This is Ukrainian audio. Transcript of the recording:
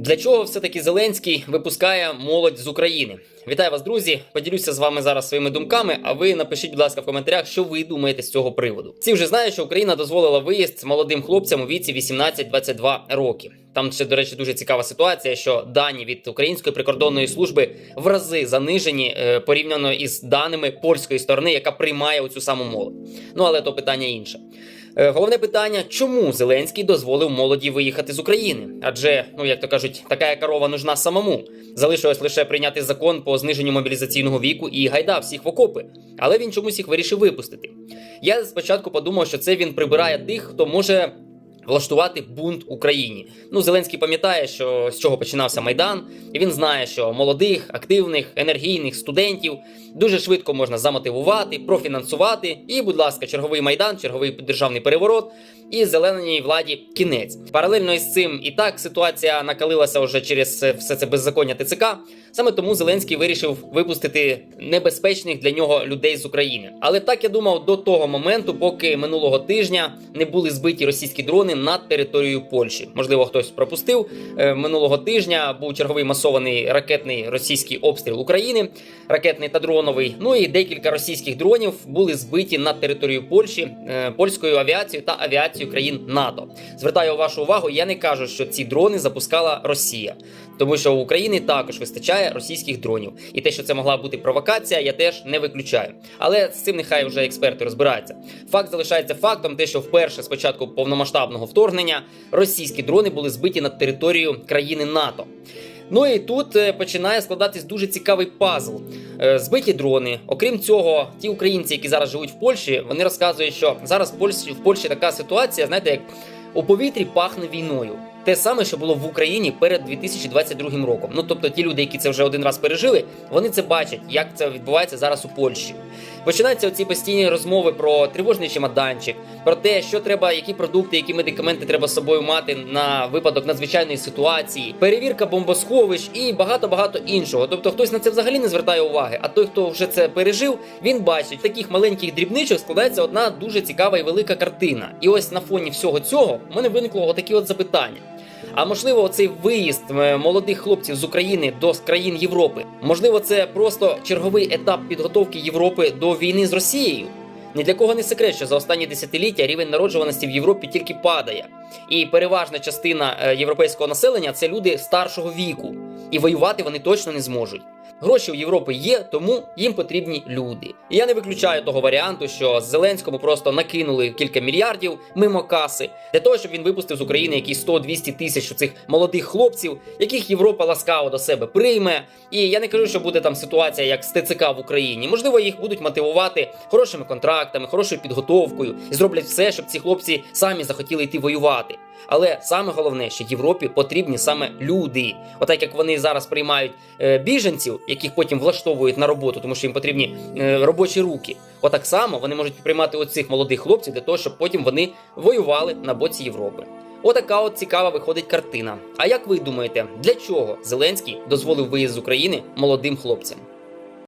Для чого все-таки Зеленський випускає молодь з України? Вітаю вас, друзі! Поділюся з вами зараз своїми думками. А ви напишіть, будь ласка, в коментарях, що ви думаєте з цього приводу. Всі вже знають, що Україна дозволила виїзд молодим хлопцям у віці 18-22 роки. Там ще, до речі, дуже цікава ситуація, що дані від української прикордонної служби в рази занижені е, порівняно із даними польської сторони, яка приймає оцю саму молодь. Ну але то питання інше. Е, Головне питання, чому Зеленський дозволив молоді виїхати з України? Адже, ну як то кажуть, така корова нужна самому. Залишилось лише прийняти закон по зниженню мобілізаційного віку і гайда всіх в окопи. Але він чомусь їх вирішив випустити. Я спочатку подумав, що це він прибирає тих, хто може. Влаштувати бунт Україні. Ну, Зеленський пам'ятає, що з чого починався майдан, і він знає, що молодих, активних, енергійних студентів дуже швидко можна замотивувати, профінансувати. І, будь ласка, черговий майдан, черговий державний переворот, і зеленій владі кінець. Паралельно із цим і так ситуація накалилася вже через все це беззаконня ТЦК. Саме тому Зеленський вирішив випустити небезпечних для нього людей з України. Але так я думав до того моменту, поки минулого тижня не були збиті російські дрони над територією Польщі. Можливо, хтось пропустив Е, минулого тижня. Був черговий масований ракетний російський обстріл України, ракетний та дроновий. Ну і декілька російських дронів були збиті над територією Польщі е, польською авіацією та авіацією країн НАТО. Звертаю вашу увагу, я не кажу, що ці дрони запускала Росія, тому що в Україні також вистачає російських дронів. І те, що це могла бути провокація, я теж не виключаю. Але з цим нехай вже експерти розбираються. Факт залишається фактом, те, що вперше спочатку повномасштабного вторгнення російські дрони були збиті над територією країни НАТО. Ну і тут е, починає складатись дуже цікавий пазл. Е, Збиті дрони. Окрім цього, ті українці, які зараз живуть в Польщі, вони розказують, що зараз в Польщі в Польщі така ситуація, знаєте, як у повітрі пахне війною. Те саме, що було в Україні перед 2022 роком. Ну тобто, ті люди, які це вже один раз пережили, вони це бачать, як це відбувається зараз у Польщі. Починаються оці постійні розмови про тривожний чемоданчик, про те, що треба, які продукти, які медикаменти треба з собою мати на випадок надзвичайної ситуації, перевірка бомбосховищ і багато багато іншого. Тобто, хтось на це взагалі не звертає уваги. А той, хто вже це пережив, він бачить таких маленьких дрібничок складається одна дуже цікава і велика картина. І ось на фоні всього цього в мене виникло отакі от запитання. А можливо, цей виїзд е, молодих хлопців з України до країн Європи, можливо, це просто черговий етап підготовки Європи до війни з Росією. Ні для кого не секрет, що за останні десятиліття рівень народжуваності в Європі тільки падає, і переважна частина е, європейського населення це люди старшого віку, і воювати вони точно не зможуть. Гроші у Європи є, тому їм потрібні люди. І я не виключаю того варіанту, що Зеленському просто накинули кілька мільярдів мимо каси для того, щоб він випустив з України якісь 100-200 тисяч цих молодих хлопців, яких Європа ласкаво до себе прийме. І я не кажу, що буде там ситуація як з ТЦК в Україні. Можливо, їх будуть мотивувати хорошими контрактами, хорошою підготовкою і зроблять все, щоб ці хлопці самі захотіли йти воювати. Але саме головне, що Європі потрібні саме люди. Отак як вони зараз приймають е, біженців, яких потім влаштовують на роботу, тому що їм потрібні е, робочі руки. Отак само вони можуть приймати оцих молодих хлопців для того, щоб потім вони воювали на боці Європи. Отака от цікава виходить картина. А як ви думаєте, для чого Зеленський дозволив виїзд з України молодим хлопцям?